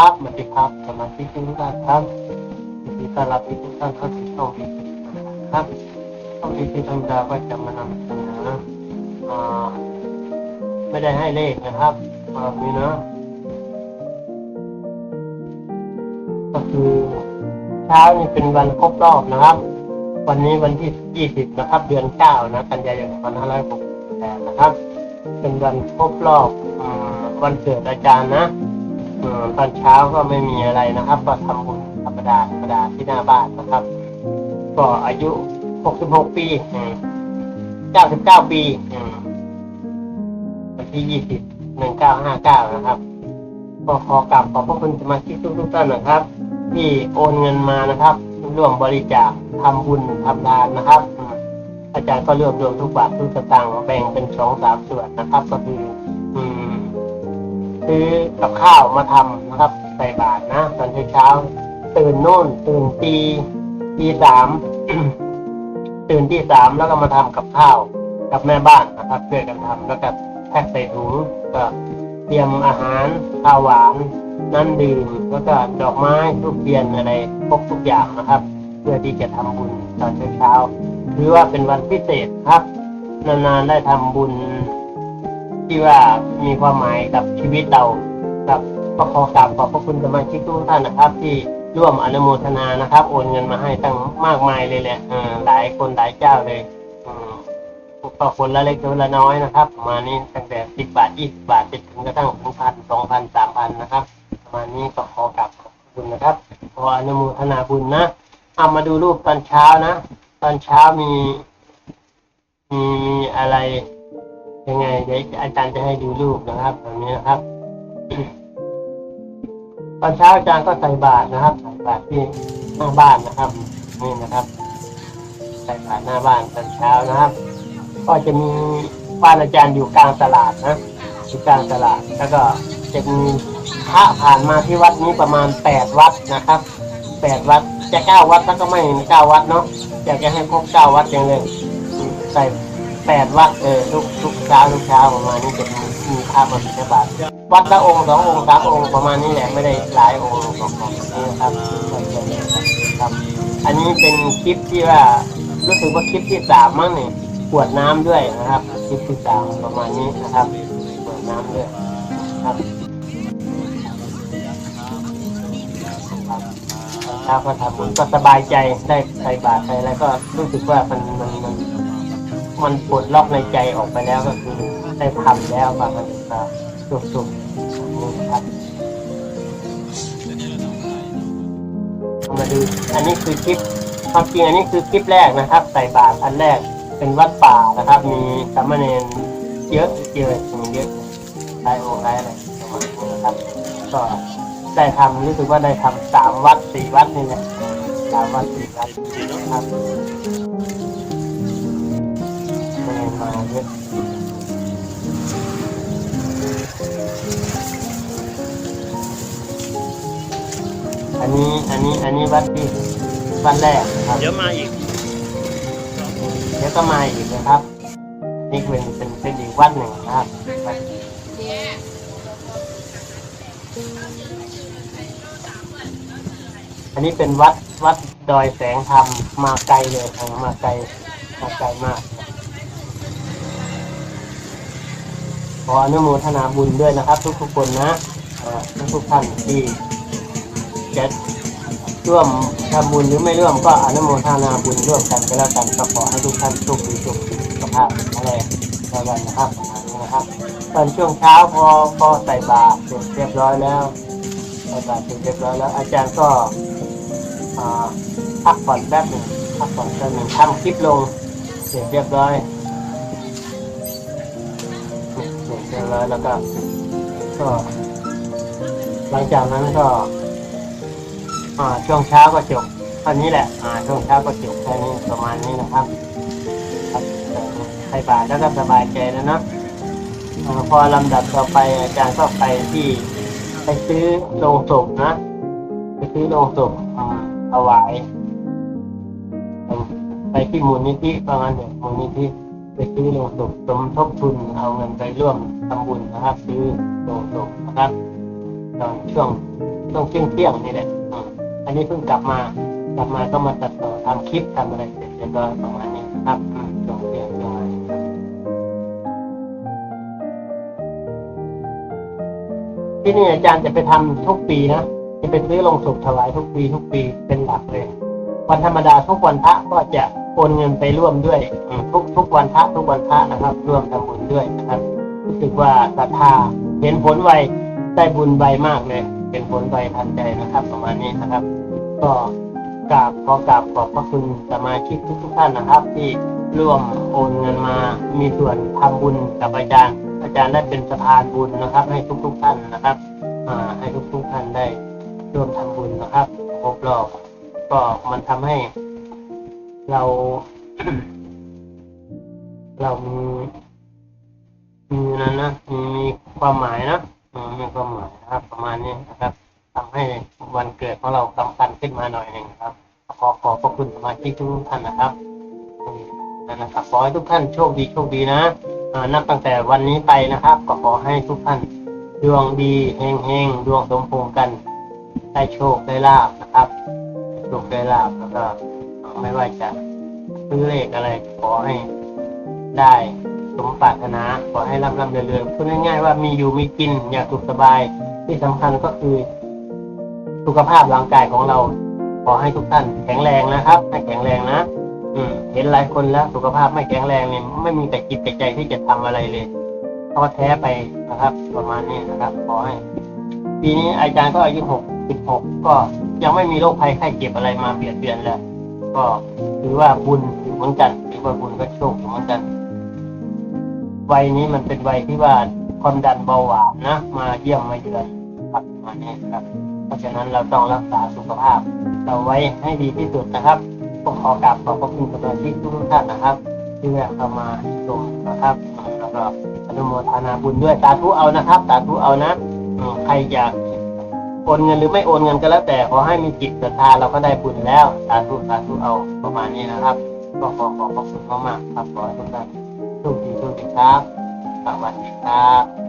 ครับสวัสดีครับสมาชิกทุกท่านครับยินดีต้อนรับทุกท่านเข้าสู่ช่องดีครับช่องดีทีธรรมดาวก็จะมานำเสนอไม่ได้ให้เลขนะครับแบบนี้นะก็คือเช้านี่เป็นวันครบรอบนะครับ วันนี้วันที่ 20 นะครับ เดือน9นะกันยายน2568นะครับ เป็นวันครบรอบอวันเกิดอาจารย์นะ ตอนเช้าก็ไม่มีอะไรนะครับ ก็ทำบุญธรรมดาธรรมดาที่หน้าบ้านนะครับ ก็อายุ 66 ปี 99 ปีวันที่ 20 1959 นะครับ ก็ขอกราบขอบพระคุณสมาชิกทุกๆท่านนะครับ ที่โอนเงินมานะครับร่วมบริจาคทำบุญทำทานนะครับ อาจารย์ก็รวบรวมทุกบาททุกสตางค์แบ่งเป็นสองสามส่วนนะครับ ก็คือ ซื้อกับข้าวมาทำนะครับ ใส่บาตรนะตอนเช้าตื่นโน่น ตื่นตีตีสามตื่นที่สามแล้วก็มาทำกับข้าวกับแม่บ้านนะครับช่วยกันทำแล้วก็แพ็คใส่ถุงก็เตรียมอาหารข้าวหวานน้ำดื่มแล้วก็ดอกไม้ทุกเทียนอะไรพกทุกอย่างนะครับ เพื่อที่จะทำบุญตอนเช้าๆหรือว่าเป็นวันพิเศษครับ นานๆได้ทำบุญ ที่ว่ามีความหมายกับชีวิตเราครับก็ขอกราบขอบพระคุณสมาชิกทุกท่านนะครับ ที่ร่วมอนุโมทนานะครับ โอนเงินมาให้ตั้งมากมายเลยแหละหลายคนหลายเจ้าเลยอืมก็คนละเล็กคนละน้อยนะครับประมาณนี้ตั้งแต่สิบบาทยี่สิบาทจนถึงกระทั่งถึงพันสองพันสามพันนะครับประมาณนี้ก็ขอกราบขอบคุณนะครับขออนุโมทนาบุญนะเอามาดูรูปตอนเช้านะ ตอนเช้ามี อาจารย์จะให้ดูรูปนะครับแบบนี้นะครับตอนเช้าอาจารย์ก็ใส่บาตรนะครับใส่บาตรที่หน้าบ้านนะครับนี่นะครับใส่บาตรหน้าบ้านตอนเช้านะครับ ก็จะมีบ้านอาจารย์อยู่กลางตลาดนะอยู่กลางตลาดแล้วก็จะมีพระผ่านมาที่วัดนี้ประมาณแปดวัดนะครับแปดวัดจะเก้าวัดถ้าก็ไม่เก้าวัดเนาะอยากจะให้ครบเก้าวัดอย่างเลยใส่ แปดวัดเออทุกทุกเช้าทุกเช้าประมาณนี้จะมีมีภาพมาบิณฑบาตวัดละองค์สององค์สามองค์ประมาณนี้แหละไม่ได้หลายองค์ของของนี้นะครับครับ อันนี้เป็นคลิปที่ว่ารู้สึกว่าคลิปที่สามมั้งเนี่ยขวดน้ำด้วยนะครับคลิปที่สามประมาณนี้นะครับขวดน้ำด้วยครับถ้าก็ทำบุญก็สบายใจได้ใส่บาตรใส่อะไรก็รู้สึกว่ามัน มันปลดล็อกในใจออกไปแล้วก็คือได้ทำแล้วบางมันก็สุกๆนี่ครับมาดูอันนี้คือคลิปความจริงอันนี้คือคลิปแรกนะครับ ใส่บาตรอันแรกเป็นวัดป่านะครับ มีสามเณรเยอะเยอะมีเยอะหลายองค์หลายอะไรประมาณนี้นะครับก็ได้ทำรู้สึกว่าได้ทำสามวัดสี่วัดนี่แหละสามวัดสี่วัดครับ ไม่มาเยอะอันนี้อันนี้อันนี้วัดที่วัดแรกนะครับ เดี๋ยวมาอีกเดี๋ยวก็มาอีกนะครับ นี่เป็นเป็นเป็นอีกวัดหนึ่งนะครับวัดอันนี้เป็นวัดวัดดอยแสงธรรมมาไกลเลยทางมาไกลมาไกลมาก ขออนุโมทนาบุญด้วยนะครับ ทุกทุกคนนะทุกทุกท่านที่จะร่วมทำบุญหรือไม่ร่วมก็อนุโมทนาบุญร่วมกันก็แล้วกันก็ขอให้ทุกท่านโชคดีโชคดีสุขภาพแข็งแรงในวันนะครับาณนี้นะครับตอนช่วงเช้าพอพอใส่บาตรเสร็จเรียบร้อยแล้วใส่บาตรเสร็จเรียบร้อยแล้ว อาจารย์ก็พักผ่อนแป๊บหนึ่งพักผ่อนแป๊บหนึ่งทำคลิปลงเสร็จเรียบร้อย ร้อยแล้วก็ ก็หลังจากนั้นก็อ่าช่วงเช้าก็จบเท่านี้แหละอ่าช่วงเช้าก็จบแค่นี้ประมาณนี้นะครับครบใส่บาตรแล้วก็สบายใจแล้วเนอะอ่าพอลำดับต่อไปอาจารย์ก็ไปที่ไปซื้อโลงศพนะไปซื้อโลงศพอ่าถวายไปที่มูลนิธิประมาณเนี่ยมูลนิธิ ไปซื้อโลงศพสมทบทุนเอาเงินไปร่วมทำบุญนะครับ ซื้อโลงศพนะครับตอนช่วงช่วงเที่ยงเที่ยงนี่แหละอันนี้เพิ่งกลับมากลับมาก็มาตัดต่อทำคลิปทำอะไรเสร็จเรียบร้อยประมาณนี้ครับอืมช่วงเที่ยงช่วงอะไรครับที่นี่อาจารย์จะไปทำทุกปีนะจะไปซื้อลงศพถวายทุกปีทุกปีเป็นหลักเลย วันธรรมดาทุกวันพระก็จะ โอนเงินไปร่วมด้วยทุกทุกวันพระทุกวันพระนะครับ ร่วมทำบุญด้วยนะครับ รู้สึกว่าศรัทธาเห็นผลไวได้บุญไวมากเลย เป็นผลไวทันใจนะครับ ประมาณนี้นะครับ ก็กราบขอกราบขอบพระคุณสมาชิกทุกทุกท่านนะครับ ที่ร่วมโอนเงินมามีส่วนทำบุญกับอาจารย์ อาจารย์ได้เป็นสะพานบุญนะครับ ให้ทุกทุกท่านนะครับให้ทุกทุกท่านได้ร่วมทำบุญนะครับครบรอบก็มันทำให้ เรา เรามีมีนะนะมีมีความหมายนะมีความหมายนะครับ ประมาณนี้นะครับทำให้วันเกิดของเราสำคัญขึ้นมาหน่อยหนึ่งครับ ขอขอบพระคุณสมาชิกทุกท่านนะครับนะครับขอให้ทุกท่านโชคดีโชคดีนะนับตั้งแต่วันนี้ไปนะครับ ก็ขอให้ทุกท่านดวงดีเฮงเฮงดวงสมพงษ์กัน ได้โชคได้ลาบนะครับโชคได้ลาบแล้วก็ ไม่ว่าจะซื้อเลขอะไร ขอให้ได้สมปรารถนาขอให้ร่ำร่ำเรือนๆพูดง่ายๆว่ามีอยู่มีกินอยางสุขสบาย ที่สำคัญก็คือ สุขภาพร่างกายของเรา ขอให้ทุกท่านแข็งแรงนะครับ ให้แข็งแรงนะอืมเห็นหลายคนแล้วสุขภาพไม่แข็งแรงเนี่ยไม่มีแต่จิตแต่ใจที่จะทำอะไรเลยท้อแท้ไปนะครับ ประมาณนี้นะครับ ขอให้ปีนี้อาจารย์ก็อายุหกสิบหกก็ยังไม่มีโรคภัยไข้เจ็บอะไรมาเบียดเบียนแล้ว ก็ถือว่าบุญอยู่เหมือนกันถือว่าบุญก็โชคอยู่เหมือนกัน วัยนี้มันเป็นวัยที่ว่าความดันเบาหวานนะ มาเยี่ยมมาเยือนครับมาณนี้ครับ เพราะฉะนั้นเราต้องรักษาสุขภาพ เราไว้ให้ดีที่สุดนะครับก็ขอกราบขอบพระคุณสมาชิกทุกท่านนะครับ ที่แวะเข้ามาชมนะครับแล้วก็อนุโมทนาบุญด้วยสาธุเอานะครับสาธุเอานะอืมใครอยาก โอนเงินหรือไม่โอนเงินก็แล้วแต่ขอให้มีจิตศรัทธาเราก็ได้บุญแล้วสาธุสาธุเอาประมาณนี้นะครับก็ขอขอบพระคุณมากๆครับขอให้ทุกท่านโชคดีโชคดีครับสวัสดีครับ